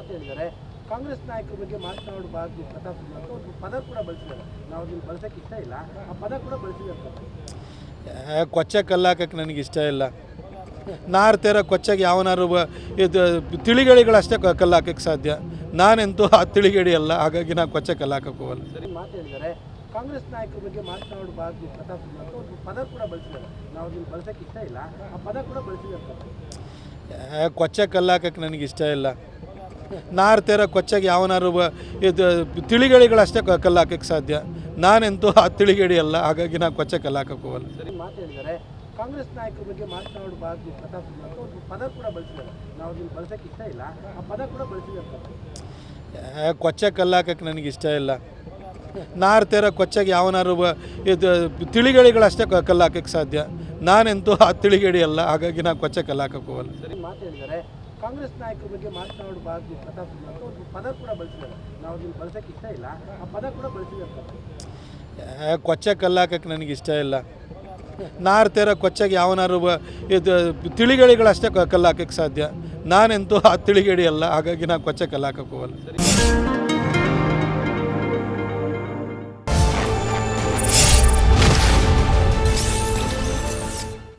ಮಾತು ಹೇಳಿದ್ದಾರೆ. ಕಾಂಗ್ರೆಸ್ ನಾಯಕರ ಬಗ್ಗೆ ಮಾತನಾಡಬಾರ್ದು ಪ್ರತಾಪ್ ಸಿಂಹ ಅಂತ ಒಂದು ಪದ ಕೂಡ ಬಳಸಿದ್ದಾರೆ. ನಾವು ಅದನ್ನು ಬಳಸೋಕ್ಕೆ ಇಷ್ಟ ಇಲ್ಲ. ಆ ಪದ ಕೂಡ ಬಳಸಿದ್ದಾರೆ ಕೊಚ್ಚೆ ಕಲ್ಲಾಕಕ್ಕೆ ನನಗೆ ಇಷ್ಟ ಇಲ್ಲ. ನಾರ್ತಿರ ಕೊಚ್ಚೆಗೆ ಯಾವನಾರು ಇದು ತಿಳಿಗಳಿಗಳಷ್ಟೇ ಕಲ್ಲಾಕಕ್ಕೆ ಸಾಧ್ಯ. ನಾನೆಂತೂ ಆ ತಿಳಿಗಡಿ ಅಲ್ಲ. ಹಾಗಾಗಿ ನಾನು ಕೊಚ್ಚೆ ಕಲ್ಲಾಕಕ್ಕೆ ಹೋಗಲ್ಲ. ಮಾತು ಹೇಳಿದ್ದಾರೆ. ಕಾಂಗ್ರೆಸ್ ನಾಯಕರ ಬಗ್ಗೆ ಮಾತನಾಡಬಾರ್ದು ಪ್ರತಾಪ್ ಸಿಂಹ ಅಂತ ಒಂದು ಪದ ಕೂಡ ಬಳಸಿದ್ದಾರೆ. ನಾವು ಅದನ್ನು ಬಳಸೋಕ್ಕೆ ಇಷ್ಟ ಇಲ್ಲ. ಆ ಪದ ಕೂಡ ಬಳಸಿದ್ದಾರೆ ಕೊಚ್ಚೆ ಕಲ್ಲಾಕಕ್ಕೆ ನನಗೆ ಇಷ್ಟ ಇಲ್ಲ. ನಾರ್ತಿರ ಕೊಚ್ಚಗೆ ಯಾವನಾರು ಇದು ತಿಳಿಗಳಿಗಳಷ್ಟೇ ಕಲ್ಲು ಹಾಕಕ್ಕೆ ಸಾಧ್ಯ. ನಾನೆಂತೂ ಆ ತಿಳಿಗಡಿ ಅಲ್ಲ ಹಾಗಾಗಿ ನಾನು ಕೊಚ್ಚೆ ಕಲ್ಲಾಕಕ್ಕೆ ಹೋಗಲ್ಲ. ಮಾತು ಹೇಳಿದ್ದಾರೆ. ಕಾಂಗ್ರೆಸ್ ನಾಯಕರ ಬಗ್ಗೆ ಮಾತನಾಡಬಾರ್ದು ಪ್ರತಾಪ್ ಪದ ಕೂಡ ಬಳಸಿದ್ದಾರೆ. ನಾವು ಇಷ್ಟ ಇಲ್ಲ ಆ ಪದ ಕೂಡ ಬಳಸಿದ್ದಾರೆ. ಕೊಚ್ಚೆ ಕಲ್ಲಾಕಕ್ಕೆ ನನಗೆ ಇಷ್ಟ ಇಲ್ಲ. ನಾರ್ತಿರ ಕೊಚ್ಚೆಗೆ ಯಾವನಾರು ಇದು ತಿಳಿಗಳಿಗಳಷ್ಟೇ ಕಲ್ಲು ಹಾಕಕ್ಕೆ ಸಾಧ್ಯ. ನಾನೆಂತೂ ಆ ತಿಳಿಗಡಿ ಅಲ್ಲ ಹಾಗಾಗಿ ನಾನು ಕೊಚ್ಚೆ ಕಲ್ಲಾಕಕ್ಕೆ ಹೋಗಲ್ಲ. ಮಾತು ಹೇಳಿದ್ದಾರೆ. ಕಾಂಗ್ರೆಸ್ ನಾಯಕರ ಬಗ್ಗೆ ಮಾತನಾಡಬಾರ್ದು ಪ್ರತಾಪ್ ಅಂತ ಒಂದು ಪದ ಕೂಡ ಬಳಸಿದ್ದಾರೆ. ನಾವು ಅದನ್ನು ಬಳಸೋಕ್ಕೆ ಇಷ್ಟ ಇಲ್ಲ? ಆ ಪದ ಕೂಡ ಬಳಸಿದ್ದಾರೆ. ಕೊಚ್ಚೆ ಕಲ್ಲಾಕಕ್ಕೆ ನನಗೆ ಇಷ್ಟ ಇಲ್ಲ. ನಾರ್ತಿರ ಕೊಚ್ಚೆಗೆ ಯಾವನಾರು ಬ- ಇದು ತಿಳಿಗಳಿಗಳಷ್ಟೇ ಕಲ್ಲಾಕಕ್ಕೆ ಸಾಧ್ಯ. ನಾನೆಂತೂ ಆ ತಿಳಿಗಡಿ ಅಲ್ಲ, ಹಾಗಾಗಿ ನಾನು ಕೊಚ್ಚೆ ಕಲ್ಲಾಕಕ್ಕೆ ಹೋಗಲ್ಲ.